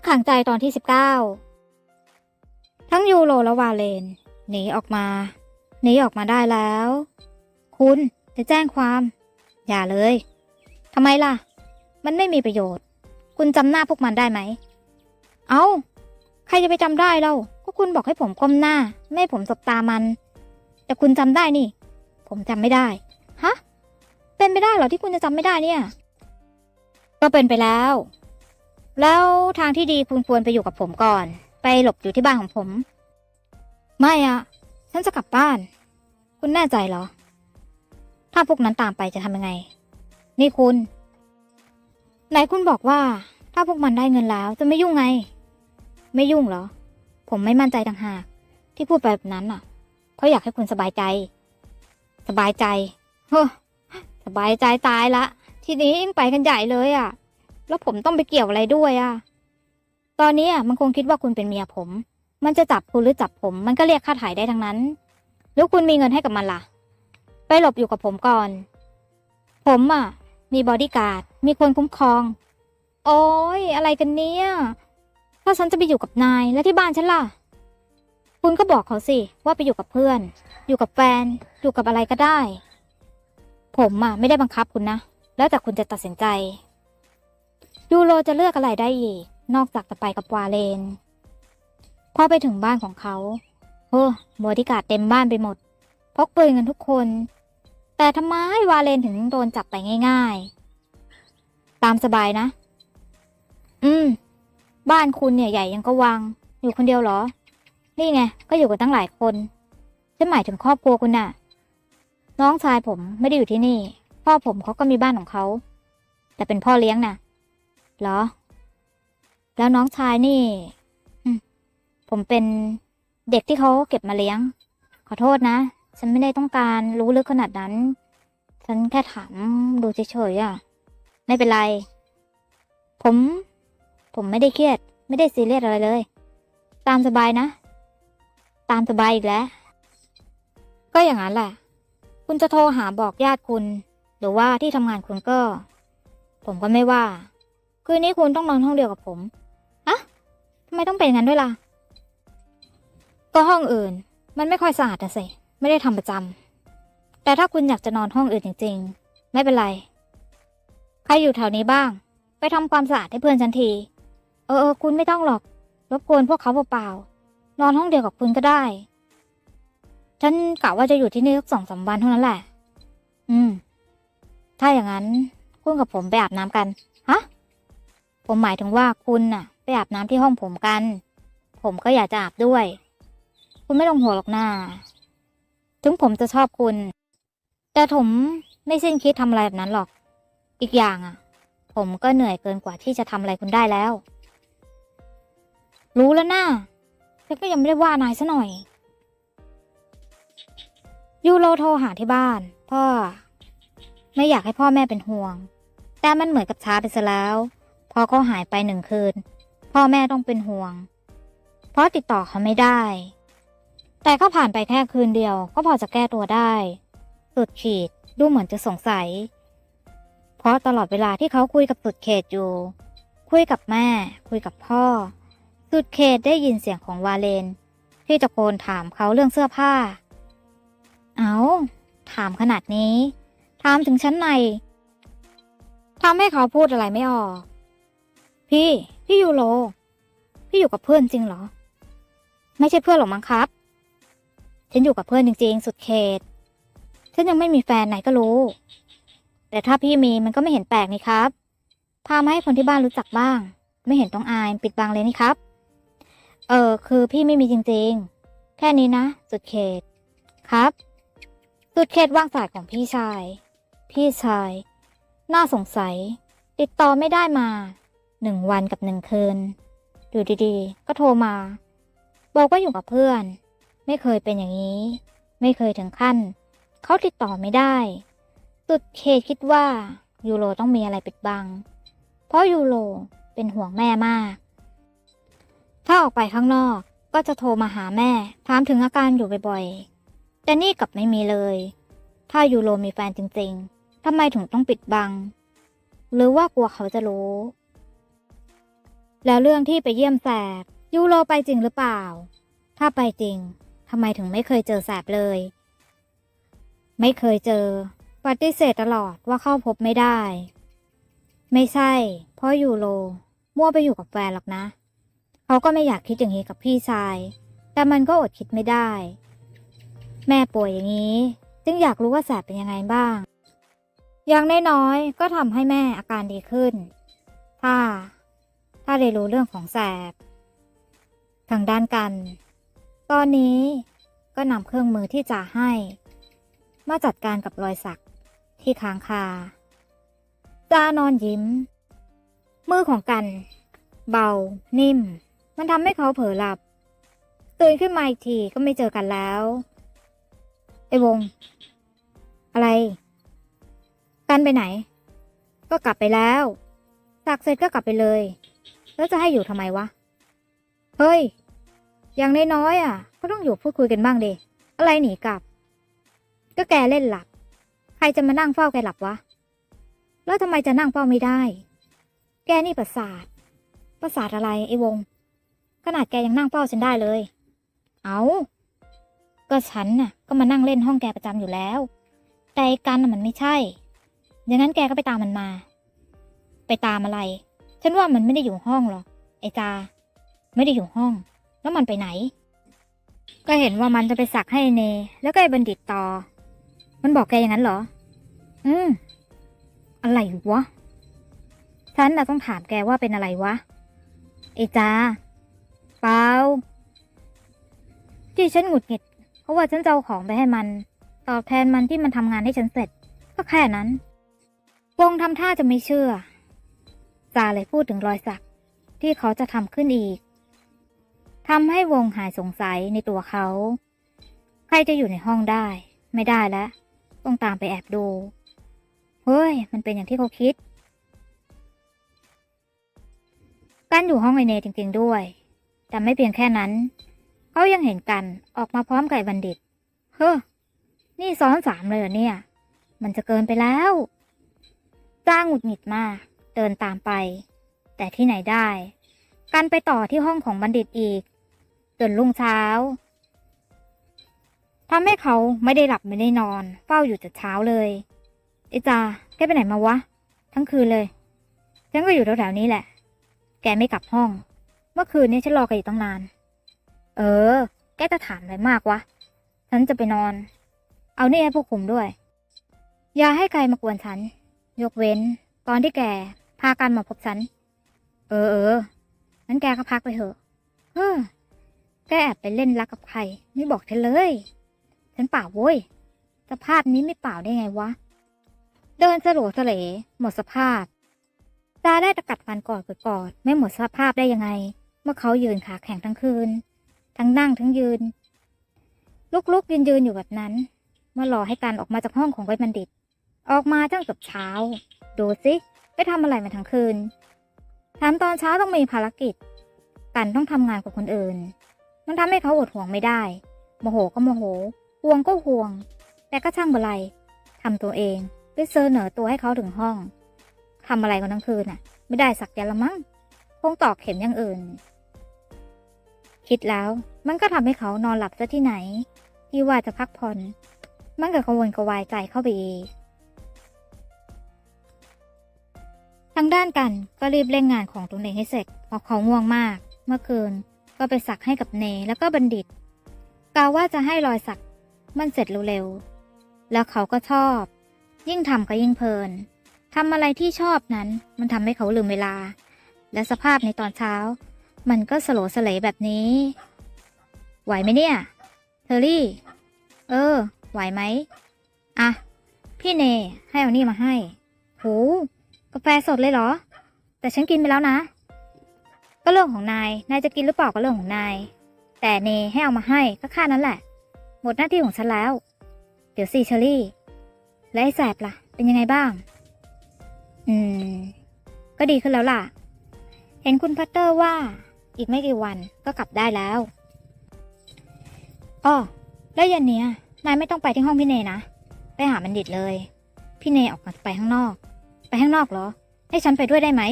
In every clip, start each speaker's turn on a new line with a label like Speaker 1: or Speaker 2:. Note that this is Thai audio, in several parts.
Speaker 1: กขังใจตอนที่สิบเก้าทั้งยูโรและวาเลนหนีออกมาหนีออกมาได้แล้ว คุณจะแจ้งความ อย่าเลยทำไมล่ะ มันไม่มีประโยชน์ คุณจำหน้าพวกมันได้ไหม เอา้า ใครจะไปจำได้เล่าก็คุณบอกให้ผมก้มหน้า ไม่ให้ผมสบตามัน แต่คุณจำได้นี่ ผมจำไม่ได้ ฮะ เป็นไปได้เหรอที่คุณจะจำไม่ได้เนี่ย ก็เป็นไปแล้ว แล้วทางที่ดีคุณควรไปอยู่กับผมก่อน ไปหลบอยู่ที่บ้านของผม ไม่อะฉันจะกลับบ้าน คุณแน่ใจเหรอ ถ้าพวกนั้นตามไปจะทำยังไง นี่คุณ ไหนคุณบอกว่า ถ้าพวกมันได้เงินแล้วจะไม่ยุ่งไง ไม่ยุ่งเหรอ ผมไม่มั่นใจต่างหาก ที่พูดไปแบบนั้นอะ เพราะอยากให้คุณสบายใจ สบายใจเฮ้สบายใจตายละ ทีนี้ยิ่งไปกันใหญ่เลยอะ แล้วผมต้องไปเกี่ยวอะไรด้วยอะ ตอนนี้อะมันคงคิดว่าคุณเป็นเมียผม มันจะจับคุณหรือจับผม มันก็เรียกค่าถ่ายได้ทั้งนั้นแล้วคุณมีเงินให้กับมันล่ะ ไปหลบอยู่กับผมก่อน ผมอะ มีบอดี้การ์ด มีคนคุ้มครอง โอ้ยอะไรกันเนี่ย ถ้าฉันจะไปอยู่กับนายแล้วที่บ้านฉันล่ะ คุณก็บอกเขาสิว่าไปอยู่กับเพื่อน อยู่กับแฟน อยู่กับอะไรก็ได้ ผมอะไม่ได้บังคับคุณนะ แล้วแต่คุณจะตัดสินใจ ยูโรจะเลือกอะไรได้อีก นอกจากจะไปกับวาเลน พอไปถึงบ้านของเขาโอ้บอดี้การ์ดเต็มบ้านไปหมด พกปืนกันทุกคน แต่ทำไมวาเลนถึงโดนจับไปง่าย ๆ ตามสบายนะ อืม บ้านคุณเนี่ยใหญ่ยังก็วัง อยู่คนเดียวเหรอ นี่ไง ก็อยู่กันตั้งหลายคนฉันหมายถึงครอบครัวคุณน่ะ น้องชายผมไม่ได้อยู่ที่นี่ พ่อผมเขาก็มีบ้านของเขา แต่เป็นพ่อเลี้ยงน่ะ เหรอ แล้วน้องชายนี่ผมเป็นเด็กที่เขาเก็บมาเลี้ยง ขอโทษนะ ฉันไม่ได้ต้องการรู้ลึกขนาดนั้น ฉันแค่ถามดูเฉยๆอะ ไม่เป็นไร ผม ผมไม่ได้เครียด ไม่ได้ซีเรียสอะไรเลย ตามสบายนะ ตามสบายอีกแล้ว ก็อย่างนั้นแหละ คุณจะโทรหาบอกญาติคุณ หรือว่าที่ทำงานคุณก็ ผมก็ไม่ว่า คืนนี้คุณต้องนอนห้องเดียวกับผมอะทำไมต้องเป็นอย่างนั้นด้วยล่ะ ก็ห้องอื่น มันไม่ค่อยสะอาดนะสิ ไม่ได้ทำประจำ แต่ถ้าคุณอยากจะนอนห้องอื่นจริง ๆ ไม่เป็นไร ใครอยู่แถวนี้บ้าง ไปทำความสะอาดให้เพื่อนฉันที เออเออคุณไม่ต้องหรอก รบกวนพวกเขาเปล่าๆ นอนห้องเดียวกับคุณก็ได้ ฉันกะว่าจะอยู่ที่นี่สักสองสามวันเท่านั้นแหละ อืม ถ้าอย่างนั้น คุณกับผมไปอาบน้ำกัน ผมหมายถึงว่าคุณน่ะ ไปอาบน้ำที่ห้องผมกัน ผมก็อยากจะอาบด้วย คุณไม่ต้องห่วงหรอกนะถึงผมจะชอบคุณ แต่ผมไม่สิ้นคิดทำอะไรแบบนั้นหรอก อีกอย่างอะ ผมก็เหนื่อยเกินกว่าที่จะทำอะไรคุณได้แล้ว รู้แล้วนะฉันก็ยังไม่ได้ว่านายซะหน่อย ยูโรโทรหาที่บ้าน พ่อ ไม่อยากให้พ่อแม่เป็นห่วง แต่มันเหมือนกับช้าไปซะแล้ว พอเขาหายไปหนึ่งคืน พ่อแม่ต้องเป็นห่วง เพราะติดต่อเขาไม่ได้ แต่ก็ผ่านไปแค่คืนเดียว ก็พอจะแก้ตัวได้ สุดขีดดูเหมือนจะสงสัย เพราะตลอดเวลาที่เขาคุยกับสุดเขตอยู่ คุยกับแม่ คุยกับพ่อ สุดเขตได้ยินเสียงของวาเลน ที่ตะโกนถามเขาเรื่องเสื้อผ้า เอาถามขนาดนี้ ถามถึงชั้นในทำให้เขาพูดอะไรไม่ออก พี่ พี่ยูโร พี่อยู่กับเพื่อนจริงเหรอ ไม่ใช่เพื่อนหรอกมั้งครับ ฉันอยู่กับเพื่อนจริงๆ สุดเขต ฉันยังไม่มีแฟนไหนก็รู้ แต่ถ้าพี่มีมันก็ไม่เห็นแปลกนี่ครับ พามาให้คนที่บ้านรู้จักบ้าง ไม่เห็นต้องอายปิดบังเลยนี่ครับ เออคือพี่ไม่มีจริงๆ แค่นี้นะ สุดเขต ครับ สุดเขตว่างสายของพี่ชาย พี่ชาย น่าสงสัย ติดต่อไม่ได้มา หนึ่งวันกับหนึ่งคืน อยู่ดีๆ ก็โทรมา บอกว่าอยู่กับเพื่อน ไม่เคยเป็นอย่างนี้ ไม่เคยถึงขั้น เขาติดต่อไม่ได้ สุดเขตคิดว่ายูโรต้องมีอะไรปิดบัง เพราะยูโรเป็นห่วงแม่มาก ถ้าออกไปข้างนอกก็จะโทรมาหาแม่ ถามถึงอาการอยู่บ่อยๆ แต่นี่กลับไม่มีเลย ถ้ายูโรมีแฟนจริงๆทำไมถึงต้องปิดบัง หรือว่ากลัวเขาจะรู้ แล้วเรื่องที่ไปเยี่ยมแสบยูโรไปจริงหรือเปล่า ถ้าไปจริงทำไมถึงไม่เคยเจอแสบเลย ไม่เคยเจอ ปฏิเสธตลอดว่าเข้าพบไม่ได้ ไม่ใช่ เพราะยูโรมั่วไปอยู่กับแฟนหรอกนะ เขาก็ไม่อยากคิดอย่างนี้กับพี่ชาย แต่มันก็อดคิดไม่ได้ แม่ป่วยอย่างนี้ จึงอยากรู้ว่าแสบเป็นยังไงบ้าง อย่างน้อยๆก็ทำให้แม่อาการดีขึ้น ถ้า ถ้าได้รู้เรื่องของแสบ ทางด้านกัน ตอนนี้ก็นำเครื่องมือที่จะให้ มาจัดการกับรอยสักที่ค้างคาจานอนยิ้ม มือของกัน เบา นิ่ม มันทำให้เขาเผลอหลับตื่นขึ้นมาอีกทีก็ไม่เจอกันแล้ว ไอ้วง อะไร กันไปไหน ก็กลับไปแล้วสักเสร็จก็กลับไปเลย แล้วจะให้อยู่ทำไมวะ เฮ้ย อย่างน้อยๆอะ ก็ต้องอยู่พูดคุยกันบ้างดิอะไรหนีกลับ ก็แกเล่นหลับ ใครจะมานั่งเฝ้าแกหลับวะ แล้วทำไมจะนั่งเฝ้าไม่ได้ แกนี่ประสาท ประสาทอะไรไอ้วง ขนาดแกยังนั่งเฝ้าฉันได้เลย เอาก็ฉันน่ะ ก็มานั่งเล่นห้องแกประจำอยู่แล้ว แต่ไอ้กันน่ะมันไม่ใช่อย่างนั้นแกก็ไปตามมันมา ไปตามอะไร ฉันว่ามันไม่ได้อยู่ห้องหรอกไอ้จา ไม่ได้อยู่ห้อง แล้วมันไปไหน ก็เห็นว่ามันจะไปสักให้เน แล้วก็ไอบัณฑิตต่อ มันบอกแกอย่างนั้นเหรอ อืม อะไรวะ ฉันน่ะต้องถามแกว่าเป็นอะไรวะ ไอจา เปล่า ที่ฉันหงุดหงิด เพราะว่าฉันจะเอาของไปให้มัน ตอบแทนมันที่มันทำงานให้ฉันเสร็จ ก็แค่นั้นวงทำท่าจะไม่เชื่อ จาเลยพูดถึงรอยสักที่เขาจะทำขึ้นอีกทำให้วงหายสงสัยในตัวเขา ใครจะอยู่ในห้องได้ ไม่ได้แล้ว ต้องตามไปแอบดู เฮ้ย มันเป็นอย่างที่เขาคิด กันอยู่ห้องไอเนจริงๆด้วย แต่ไม่เพียงแค่นั้น เขายังเห็นกันออกมาพร้อมกับบัณฑิต เฮ้อ นี่ซ้อนสามเลยเหรอเนี่ย มันจะเกินไปแล้วจ้างหงุดหงิดมาก ดินตามไป แต่ที่ไหนได้ กันไปต่อที่ห้องของบัณฑิตอีก จนรุ่งเช้าทำให้เขาไม่ได้หลับไม่ได้นอน เฝ้าอยู่แต่เช้าเลยไอจาแกไปไหนมาวะ ทั้งคืนเลย ฉันก็อยู่แถวๆนี้แหละ แกไม่กลับห้อง เมื่อคืนนี้ฉันรอแกอยู่ตั้งนาน เออ แกจะถามอะไรมากวะ ฉันจะไปนอน เอานี่ให้พวกคุมด้วย อย่าให้ใครมากวนฉัน ยกเว้น ตอนที่แก พากันมาพบฉัน เออเอองั้นแกก็พักไปเถอะเฮ้อแกแอบไปเล่นรักกับใคร ไม่บอกฉันเลย ฉันเปล่าโว้ย สภาพนี้ไม่เปล่าได้ไงวะ เดินสลัวสเหลหมดสภาพตาได้ตะกัดฟันกอดกอด ไม่หมดสภาพได้ยังไง เมื่อเขายืนขาแข็งทั้งคืน ทั้งนั่งทั้งยืน ลุกๆยืนยืนอยู่แบบนั้น เมื่อรอให้การออกมาจากห้องของไว้บัณฑิต ออกมาตั้งเกือบเช้า ดูสิ ไปทำอะไรมาทั้งคืนแถมตอนเช้าต้องมีภารกิจ กันต้องทำงานกับคนอื่นมันทำให้เขาอดห่วงไม่ได้ โมโหก็โมโห ห่วงก็ห่วง แต่ก็ช่างเบลไรทำตัวเองไปเสนอตัวให้เขาถึงห้องทำอะไรกันทั้งคืนน่ะ ไม่ได้สักยันละมั้ง คงตอกเข็มอย่างอื่น คิดแล้วมันก็ทำให้เขานอนหลับซะที่ไหน ที่ว่าจะพักผ่อน มันก็กังวลกระวายใจเข้าไปอีกางด้านกันก็รีบเร่งงานของตนเองให้เสร็จเพราะเขาง่วงมาก เมื่อคืนก็ไปสักให้กับเนแล้วก็บัณฑิตกล่าวว่าจะให้รอยสักมันเสร็จเร็วๆ แล้วเขาก็ชอบ ยิ่งทำก็ยิ่งเพลินทำอะไรที่ชอบนั้นมันทำให้เขาลืมเวลา และสภาพในตอนเช้า มันก็สโลสเลแบบนี้ ไหวไหมเนี่ย เทอรี่ เออ ไหวไหม อะ พี่เนให้เอานี่มาให้ โห กาแฟสดเลยเหรอ แต่ฉันกินไปแล้วนะ ก็เรื่องของนาย นายจะกินหรือเปล่าก็เรื่องของนาย แต่เนให้เอามาให้ก็ค่านั้นแหละ หมดหน้าที่ของฉันแล้ว เดี๋ยวสิเชอรี่ และไอ้แสบล่ะ เป็นยังไงบ้าง อืม ก็ดีขึ้นแล้วล่ะ เห็นคุณพัตเตอร์ว่า อีกไม่กี่วันก็กลับได้แล้วอ้อแล้วย็นเนี้ยนายไม่ต้องไปที่ห้องพี่เนนะ ไปหาบัณฑิตเลย พี่เนออกมาไปข้างนอก ไปข้างนอกเหรอ ให้ฉันไปด้วยได้ไหม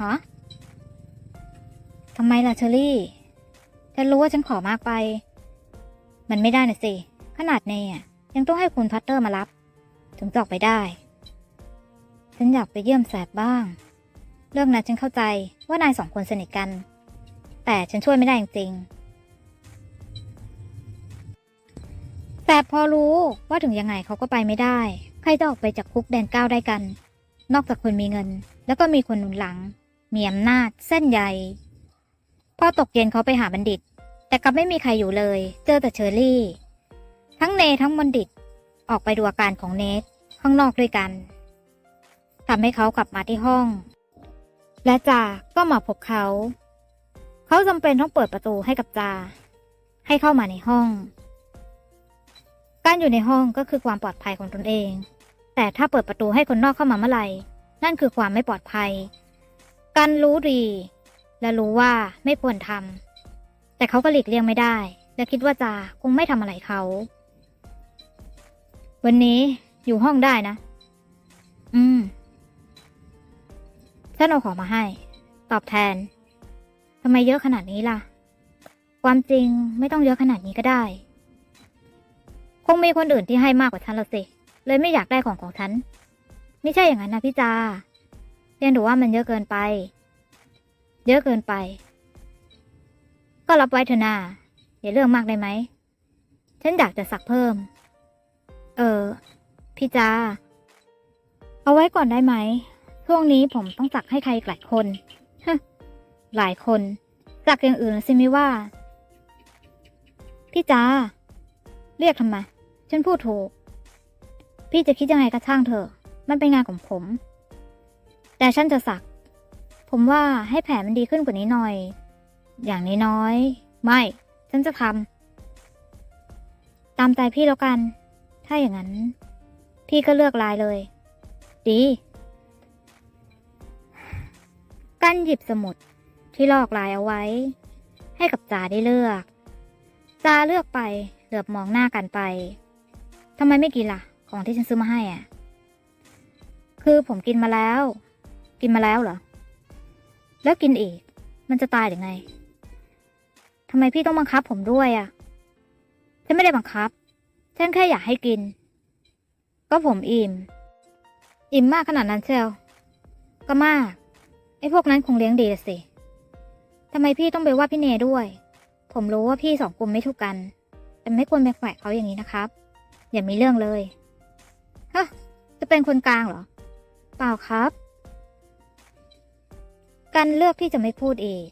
Speaker 1: ฮะทำไมล่ะเชอรี่ฉันรู้ว่าฉันขอมากไป มันไม่ได้น่ะสิ ขนาดเนยยังต้องให้คุณพัตเตอร์มารับ ถึงจะออกไปได้ ฉันอยากไปเยี่ยมแสบบ้าง เรื่องนั้นฉันเข้าใจว่านายสองคนสนิทกัน แต่ฉันช่วยไม่ได้จริงแสบพอรู้ว่าถึงยังไงเขาก็ไปไม่ได้ ใครจะออกไปจากคุกแดนเก้าได้กัน นอกจากคนมีเงิน แล้วก็มีคนหนุนหลัง มีอำนาจ เส้นใหญ่พอตกเย็นเขาไปหาบัณฑิต แต่กลับไม่มีใครอยู่เลย เจอแต่เชอรี่ ทั้งเนทั้งบัณฑิต ออกไปดูอาการของเนทข้างนอกด้วยกันทำให้เขากลับมาที่ห้อง และจาก็มาพบเขา เขาจำเป็นต้องเปิดประตูให้กับจา ให้เข้ามาในห้อง การอยู่ในห้องก็คือความปลอดภัยของตนเอง แต่ถ้าเปิดประตูให้คนนอกเข้ามาเมื่อไหร่ นั่นคือความไม่ปลอดภัย กันรู้ดี และรู้ว่าไม่ควรทำแต่เขาก็หลีกเลี่ยงไม่ได้ และคิดว่าจาคงไม่ทำอะไรเขา วันนี้อยู่ห้องได้นะ อืมฉันเอาของมาให้ ตอบแทนทำไมเยอะขนาดนี้ล่ะ ความจริงไม่ต้องเยอะขนาดนี้ก็ได้ คงมีคนอื่นที่ให้มากกว่าฉันละสิ เลยไม่อยากได้ของของฉัน ไม่ใช่อย่างนั้นนะพี่จาเรียนถือว่ามันเยอะเกินไป เยอะเกินไป ก็รับไว้เถอะนาอย่าเรื่องมากได้ไหม ฉันอยากจะสักเพิ่ม เออ พี่จา เอาไว้ก่อนได้ไหม ช่วงนี้ผมต้องสักให้ใครหลายคนหลายคน สักอย่างอื่นสิมิว่า พี่จา เรียกทำไม ฉันพูดถูก พี่จะคิดยังไงก็ช่างเถอะ มันเป็นงานของผม แต่ฉันจะสัก ผมว่าให้แผลมันดีขึ้นกว่านี้หน่อย อย่างน้อยๆ ไม่ ฉันจะทำตามใจพี่แล้วกัน ถ้าอย่างนั้น พี่ก็เลือกลายเลย ดี กั้นหยิบสมุดที่ลอกลายเอาไว้ ให้กับจาได้เลือกจาเลือกไปเหลือบมองหน้ากันไปทำไมไม่กินล่ะ ของที่ฉันซื้อมาให้อะ คือผมกินมาแล้ว กินมาแล้วเหรอ แล้วกินอีก มันจะตายหรือไงทำไมพี่ต้องบังคับผมด้วยอะ ฉันไม่ได้บังคับ ฉันแค่อยากให้กิน ก็ผมอิ่ม อิ่มมากขนาดนั้นเชียวก็มาก ไอ้พวกนั้นคงเลี้ยงดีละสิทำไมพี่ต้องไปว่าพี่เนด้วย ผมรู้ว่าพี่สองกลุ่มไม่ถูกกัน แต่ไม่ควรไปแขวะเขาอย่างนี้นะครับ อย่ามีเรื่องเลย ฮะ จะเป็นคนกลางเหรอ เปล่าครับ กันเลือกที่จะไม่พูดอีก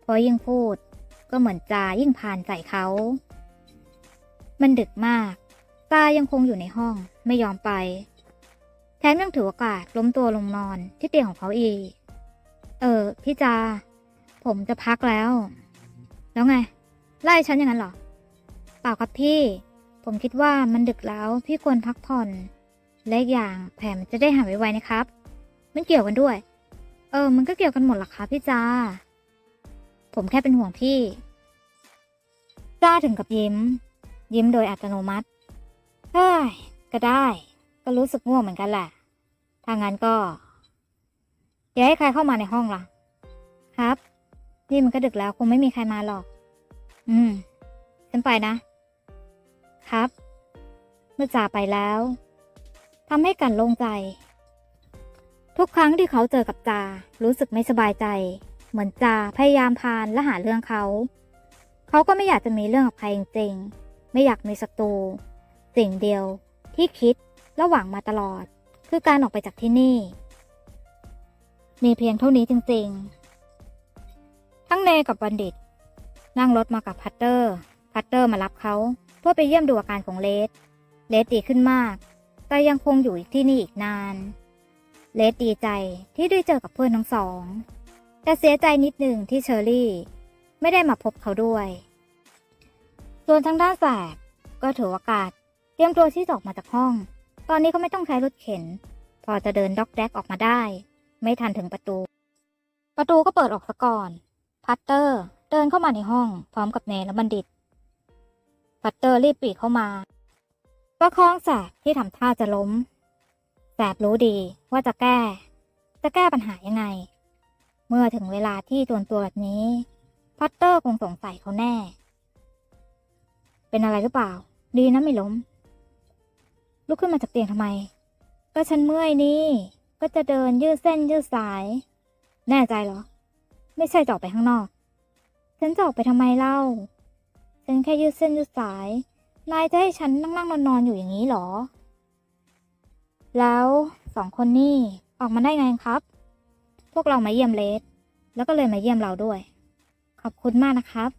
Speaker 1: เพราะยิ่งพูด ก็เหมือนจายิ่งพานใส่เขา มันดึกมาก ตายังคงอยู่ในห้องไม่ยอมไป แถมยังถือโอกาสล้มตัวลงนอนที่เตียงของเขาอีก เออ พี่จา ผมจะพักแล้ว แล้วไง ไล่ฉันอย่างนั้นเหรอ เปล่าครับพี่ ผมคิดว่ามันดึกแล้วพี่ควรพักผ่อน และอย่างแผลมันจะได้หายไวๆนะครับ มันเกี่ยวกันด้วย เออ มันก็เกี่ยวกันหมดหรอคะพี่จา ผมแค่เป็นห่วงพี่จ้าถึงกับยิ้ม ยิ้มโดยอัตโนมัติ เฮ้ย ก็ได้ ก็รู้สึกง่วงเหมือนกันแหละถ้างั้นก็ อย่าให้ใครเข้ามาในห้องล่ะ ครับ นี่มันก็ดึกแล้วคงไม่มีใครมาหรอก อืม ฉันไปนะ ครับ เมื่อจ่าไปแล้ว ทำให้กันโล่งใจ ทุกครั้งที่เขาเจอกับจา รู้สึกไม่สบายใจ เหมือนจาพยายามพานและหาเรื่องเขา เขาก็ไม่อยากจะมีเรื่องกับใครจริงๆ ไม่อยากมีศัตรู สิ่งเดียวที่คิดและหวังมาตลอด คือการออกไปจากที่นี่ มีเพียงเท่านี้จริงๆ ทั้งเนกับบัณฑิต นั่งรถมากับพัตเตอร์ พัตเตอร์มารับเขาเพื่อไปเยี่ยมดูอาการของเลสเลสดีขึ้นมาก แต่ยังคงอยู่ที่นี่อีกนาน เลดีใจที่ได้เจอกับเพื่อนทั้งสอง แต่เสียใจนิดหนึ่งที่เชอรี่ ไม่ได้มาพบเขาด้วย ส่วนทางด้านแสบก็ถือโอกาสเตรียมตัวที่จะออกมาจากห้อง ตอนนี้ก็ไม่ต้องใช้รถเข็น พอจะเดินด็อกแดกออกมาได้ ไม่ทันถึงประตู ประตูก็เปิดออกซะก่อน พัตเตอร์เดินเข้ามาในห้อง พร้อมกับเนและบัณฑิต พัตเตอร์รีบปรีเข้ามา ประคองแสบที่ทำท่าจะล้ม แสบรู้ดีว่าจะแก้ จะแก้ปัญหายังไง เมื่อถึงเวลาที่จวนตัวแบบนี้ พัตเตอร์คงสงสัยเขาแน่ เป็นอะไรหรือเปล่า ดีนะไม่ล้ม ลุกขึ้นมาจากเตียงทำไม ก็ฉันเมื่อยนี่ ก็จะเดินยืดเส้นยืดสาย แน่ใจเหรอ ไม่ใช่จะออกไปข้างนอก ฉันจะออกไปทำไมเล่า ฉันแค่ยืดเส้นยืดสาย นายจะให้ฉันนั่งนั่งนอนนอนอยู่อย่างนี้เหรอ แล้วสองคนนี่ออกมาได้ไงครับ พวกเรามาเยี่ยมเลสแล้วก็เลยมาเยี่ยมเราด้วย ขอบคุณมากนะครับ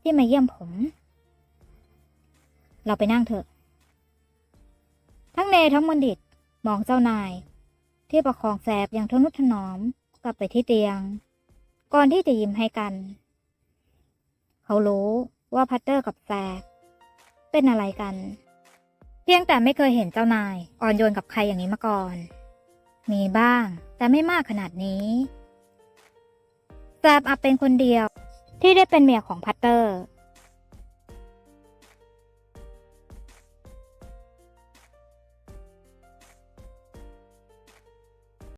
Speaker 1: ที่มาเยี่ยมผม เราไปนั่งเถอะ ทั้งเนทั้งมนดิตมองเจ้านาย ที่ประคองแสบอย่างทนุถนอมกลับไปที่เตียง ก่อนที่จะยิ้มให้กัน เขารู้ว่าพัตเตอร์กับแซก เป็นอะไรกัน เพียงแต่ไม่เคยเห็นเจ้านายอ่อนโยนกับใครอย่างนี้มาก่อน มีบ้าง แต่ไม่มากขนาดนี้แซบอับเป็นคนเดียวที่ได้เป็นเมียของพัตเตอร์